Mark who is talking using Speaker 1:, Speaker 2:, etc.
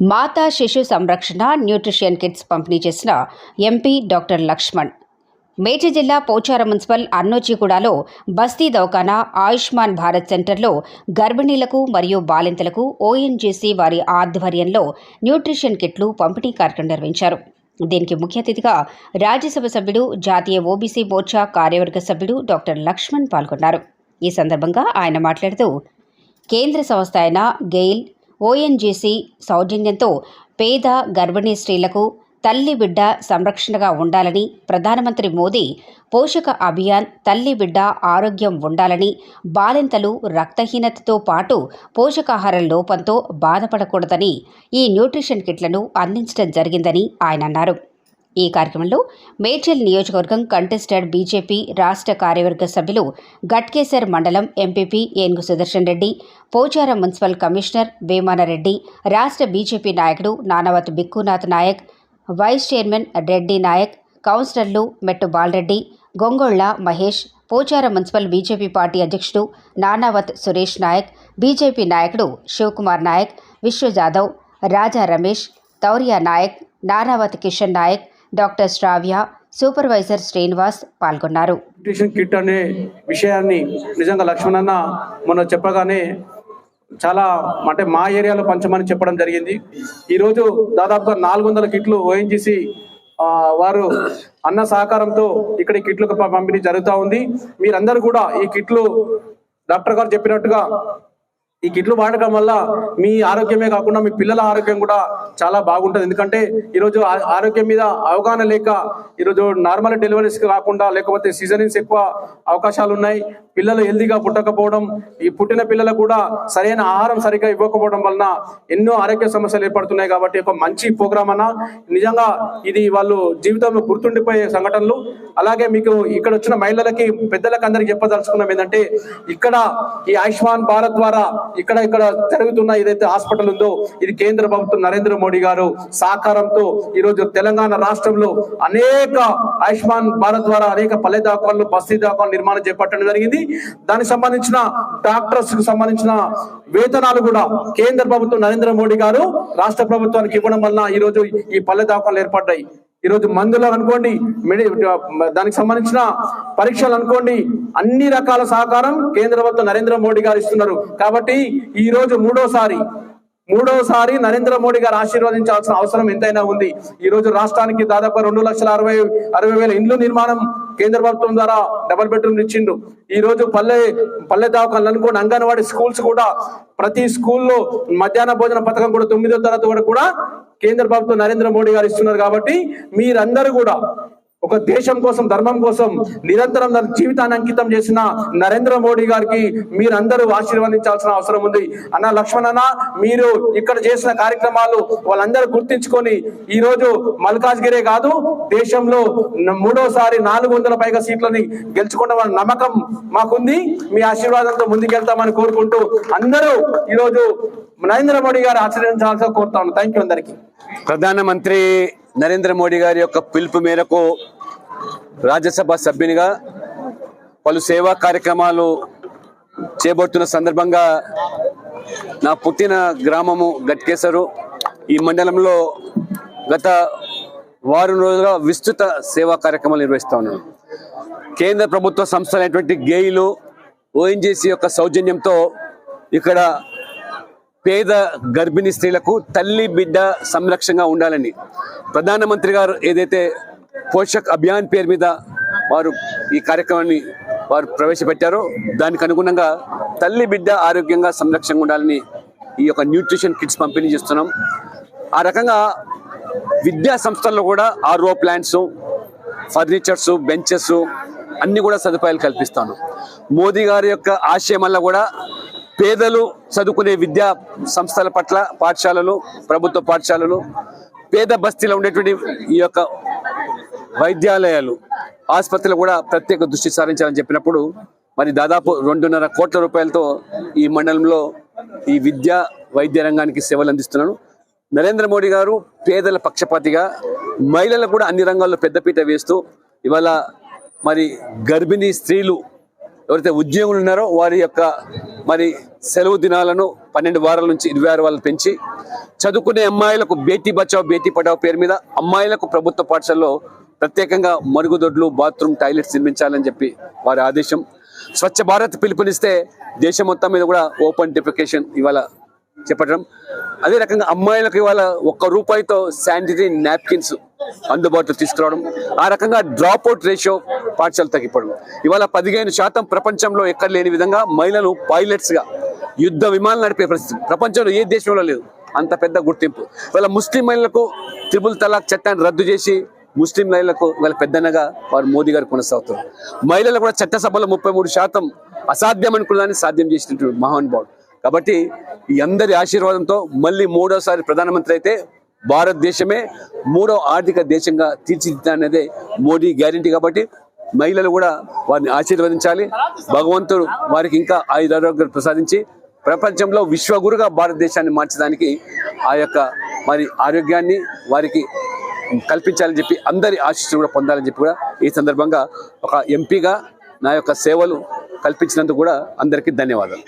Speaker 1: మాతా శిశు సంరక్షణ nutrition kits పంపిణీ చేసిన ఎంపీ డాక్టర్ లక్ష్మణ్. మేడ్చల్ జిల్లా పోచారం మున్సిపల్ అన్నోచిగూడలో బస్తీ దవాఖానా ఆయుష్మాన్ భారత్ సెంటర్లో గర్భిణీలకు మరియు బాలింతలకు ఓఎన్జీసీ వారి ఆధ్వర్యంలో న్యూట్రిషన్ కిట్లు పంపిణీ కార్యక్రమం నిర్వహించారు. దీనికి ముఖ్య అతిథిగా రాజ్యసభ సభ్యుడు జాతీయ ఓబీసీ మోర్చా కార్యవర్గ సభ్యుడు డాక్టర్ లక్ష్మణ్ పాల్గొన్నారు. ఈ సందర్భంగా ఆయన మాట్లాడుతూ కేంద్ర సంస్థ అయిన గెయిల్ ఓఎన్జీసీ సౌజన్యంతో పేద గర్భిణీ స్త్రీలకు తల్లి బిడ్డ సంరక్షణగా ఉండాలని ప్రధానమంత్రి మోదీ పోషక అభియాన్ తల్లి బిడ్డ ఆరోగ్యం ఉండాలని బాలింతలు రక్తహీనతతో పాటు పోషకాహార లోపంతో బాధపడకూడదని ఈ న్యూట్రిషన్ కిట్లను అందించడం జరిగిందని ఆయన అన్నారు. ఈ కార్యక్రమంలో మేడ్చల్ నియోజకవర్గం కంటెస్టెడ్ బీజేపీ రాష్ట్ర కార్యవర్గ సభ్యులు గట్కేసర్ మండలం MPP Enugu Sudarshan Reddy Pocharam municipal commissioner Vemanareddy రాష్ట్ర బీజేపీ నాయకుడు నానావత్ బిక్కునాథ్ నాయక్ వైస్ చైర్మన్ రెడ్డి నాయక్ కౌన్సిలర్లు Mettu Balareddy Gongolla Mahesh Pocharam municipal BJP party అధ్యక్షుడు నానావత్ సురేష్ నాయక్ బీజేపీ నాయకుడు శివకుమార్ నాయక్ విశ్వ జాదవ్ రాజా రమేష్ తౌరియా నాయక్ నానావత్ కిషన్ నాయక్ డాక్టర్ శ్రావ్య సూపర్వైజర్ శ్రీనివాస్ పాల్గొన్నారు.
Speaker 2: న్యూట్రిషన్ కిట్ అనే విషయాన్ని నిజంగా లక్ష్మణన్న మొన్న చెప్పగానే చాలా అంటే మా ఏరియాలో పంచమని చెప్పడం జరిగింది. ఈరోజు దాదాపుగా నాలుగు వందల కిట్లు ఓఎన్జీసీ వారు అన్న సహకారంతో ఇక్కడ కిట్లు కిట్లకు పంపిణీ జరుగుతూ ఉంది. మీరందరూ కూడా ఈ కిట్లు డాక్టర్ గారు చెప్పినట్టుగా ఈ కిట్లు వాడటం వల్ల మీ ఆరోగ్యమే కాకుండా మీ పిల్లల ఆరోగ్యం కూడా చాలా బాగుంటుంది. ఎందుకంటే ఈరోజు ఆరోగ్యం మీద అవగాహన లేక ఈరోజు నార్మల్ డెలివరీస్ కాకుండా లేకపోతే సీజనింగ్స్ ఎక్కువ అవకాశాలు ఉన్నాయి. పిల్లలు హెల్దీగా పుట్టకపోవడం ఈ పుట్టిన పిల్లలకు కూడా సరైన ఆహారం సరిగ్గా ఇవ్వకపోవడం వలన ఎన్నో ఆరోగ్య సమస్యలు ఏర్పడుతున్నాయి కాబట్టి ఒక మంచి ప్రోగ్రామ్ అన్న నిజంగా ఇది వాళ్ళు జీవితంలో గుర్తుండిపోయే సంఘటనలు. అలాగే మీకు ఇక్కడ వచ్చిన మహిళలకి పెద్దలకు అందరికి చెప్పదలుచుకున్నాం ఏంటంటే ఇక్కడ ఈ ఆయుష్మాన్ భారత్ ద్వారా ఇక్కడ ఇక్కడ జరుగుతున్న ఏదైతే హాస్పిటల్ ఉందో ఇది కేంద్ర ప్రభుత్వం నరేంద్ర మోడీ గారు సహకారంతో ఈరోజు తెలంగాణ రాష్ట్రంలో అనేక ఆయుష్మాన్ భారత్ ద్వారా అనేక పల్లె దాఖలు బస్తీ దాఖలు నిర్మాణం చేపట్టడం జరిగింది. దానికి సంబంధించిన డాక్టర్స్కు సంబంధించిన వేతనాలు కూడా కేంద్ర ప్రభుత్వం నరేంద్ర మోడీ గారు రాష్ట్ర ప్రభుత్వానికి ఇవ్వడం వలన ఈ రోజు ఈ పల్లె దాఖలు ఏర్పడ్డాయి. ఈ రోజు మందులు అనుకోండి మెడి దానికి సంబంధించిన పరీక్షలు అనుకోండి అన్ని రకాల సహకారం కేంద్ర ప్రభుత్వం నరేంద్ర మోడీ గారు ఇస్తున్నారు. కాబట్టి ఈ రోజు మూడోసారి మూడోసారి నరేంద్ర మోడీ గారు ఆశీర్వదించాల్సిన అవసరం ఎంతైనా ఉంది. ఈ రోజు రాష్ట్రానికి దాదాపు రెండు లక్షల అరవై అరవై వేల ఇండ్లు నిర్మాణం కేంద్ర ప్రభుత్వం ద్వారా డబల్ బెడ్రూమ్ ఇచ్చిండు. ఈ రోజు పల్లె పల్లె దవాఖానలు అనుకోండి అంగన్వాడీ స్కూల్స్ కూడా ప్రతి స్కూల్లో మధ్యాహ్న భోజన పథకం కూడా తొమ్మిదో తరగతి వరకు కూడా కేంద్ర ప్రభుత్వం నరేంద్ర మోడీ గారు ఇస్తున్నారు కాబట్టి మీరందరూ కూడా ఒక దేశం కోసం ధర్మం కోసం నిరంతరం తన జీవితాన్ని అంకితం చేసిన నరేంద్ర మోడీ గారికి మీరందరూ ఆశీర్వదించాల్సిన అవసరం ఉంది. అన్న లక్ష్మణ్ అన్న మీరు ఇక్కడ చేసిన కార్యక్రమాలు వాళ్ళందరూ గుర్తించుకొని ఈ రోజు మల్కాజ్గిరే కాదు దేశంలో మూడోసారి నాలుగు వందల పైగా సీట్లని గెలుచుకున్న నమ్మకం మాకుంది. మీ ఆశీర్వాదంతో ముందుకెళ్తామని కోరుకుంటూ అందరూ ఈ రోజు నరేంద్ర మోడీ గారు ఆచరించాల్సిన కోరుతాను. థ్యాంక్ యూ అందరికీ.
Speaker 3: ప్రధానమంత్రి నరేంద్ర మోడీ గారి యొక్క పిలుపు మేరకు రాజ్యసభ సభ్యునిగా పలు సేవా కార్యక్రమాలు చేపడుతున్న సందర్భంగా నా పుట్టిన గ్రామము గట్కేసరు. ఈ మండలంలో గత వారం రోజులుగా విస్తృత సేవా కార్యక్రమాలు నిర్వహిస్తా ఉన్నాను. కేంద్ర ప్రభుత్వ సంస్థలైనటువంటి గేయిలు ఓఎన్జీసీ యొక్క సౌజన్యంతో ఇక్కడ పేద గర్భిణీ స్త్రీలకు తల్లి బిడ్డ సంరక్షణగా ఉండాలని ప్రధానమంత్రి గారు ఏదైతే పోషక్ అభియాన్ పేరు మీద వారు ఈ కార్యక్రమాన్ని వారు ప్రవేశపెట్టారో దానికి అనుగుణంగా తల్లి బిడ్డ ఆరోగ్యంగా సంరక్షణగా ఉండాలని ఈ యొక్క న్యూట్రిషన్ కిట్స్ పంపిణీ చేస్తున్నాం. ఆ రకంగా విద్యా సంస్థల్లో కూడా ఆర్ఓ ప్లాంట్స్ ఫర్నిచర్స్ బెంచెస్ అన్ని కూడా సదుపాయాలు కల్పిస్తాను. మోదీ గారి యొక్క ఆశయం వల్ల కూడా పేదలు చదువుకునే విద్యా సంస్థల పట్ల పాఠశాలలు ప్రభుత్వ పాఠశాలలు పేద బస్తీలో ఉండేటువంటి ఈ యొక్క వైద్యాలయాలు ఆసుపత్రులు కూడా ప్రత్యేక దృష్టి సారించాలని చెప్పినప్పుడు మరి దాదాపు రెండున్నర కోట్ల రూపాయలతో ఈ మండలంలో ఈ విద్య వైద్య రంగానికి సేవలు అందిస్తున్నాను నరేంద్ర మోడీ గారు పేదల పక్షపాతిగా మహిళలకు కూడా అన్ని రంగాల్లో పెద్దపీట వేస్తూ ఇవాళ మరి గర్భిణీ స్త్రీలు ఎవరైతే ఉద్యోగులు ఉన్నారో వారి యొక్క మరి సెలవు దినాలను పన్నెండు వారాల నుంచి ఇరవై ఆరు వారాలు పెంచి చదువుకునే అమ్మాయిలకు బేటీ బచావ్ బేటీ పడావ్ పేరు మీద అమ్మాయిలకు ప్రభుత్వ పాఠశాలలో ప్రత్యేకంగా మరుగుదొడ్లు బాత్రూమ్ టాయిలెట్స్ నిర్మించాలని చెప్పి వారి ఆదేశం. స్వచ్ఛ భారత్ పిలుపునిస్తే దేశం మొత్తం మీద కూడా ఓపెన్ డిఫికేషన్ ఇవాళ చెప్పడం అదే రకంగా అమ్మాయిలకు ఇవాళ ఒక్క రూపాయితో శానిటరీ నాప్కిన్స్ అందుబాటులో తీసుకురావడం ఆ రకంగా డ్రాప్ అవుట్ రేషియో పాఠశాలలు తగ్గిపోవడం. ఇవాళ పదిహేను శాతం ప్రపంచంలో ఎక్కడ లేని విధంగా మహిళలు పైలట్స్గా యుద్ధ విమానాలు నడిపే పరిస్థితి. ప్రపంచంలో ఏ దేశంలో లేదు. అంత పెద్ద గుర్తింపు. ఇవాళ ముస్లిం మహిళలకు త్రిపుల్ తలాక్ చట్టాన్ని రద్దు చేసి ముస్లిం మహిళలకు ఇవాళ పెద్దనగా వారు మోదీ గారు కొనసాగుతారు మహిళలు కూడా చట్టసభలో ముప్పై మూడు శాతం అసాధ్యం అనుకున్నదాన్ని సాధ్యం చేసినటువంటి మహానుభావుడు. కాబట్టి ఈ అందరి ఆశీర్వాదంతో మళ్ళీ మూడోసారి ప్రధానమంత్రి అయితే భారతదేశమే మూడో ఆర్థిక దేశంగా తీర్చిదిద్దానేదే మోడీ గ్యారంటీ కాబట్టి మహిళలు కూడా వారిని ఆశీర్వదించాలి. భగవంతుడు వారికి ఇంకా ఆయురారోగ్యాలు ప్రసాదించి ప్రపంచంలో విశ్వగురుగా భారతదేశాన్ని మార్చడానికి ఆ యొక్క మరి ఆరోగ్యాన్ని వారికి కల్పించాలని చెప్పి అందరి ఆశీస్సులు కూడా పొందాలని చెప్పి కూడా ఈ సందర్భంగా ఒక ఎంపీగా నా యొక్క సేవలు కల్పించినందుకు కూడా అందరికీ ధన్యవాదాలు.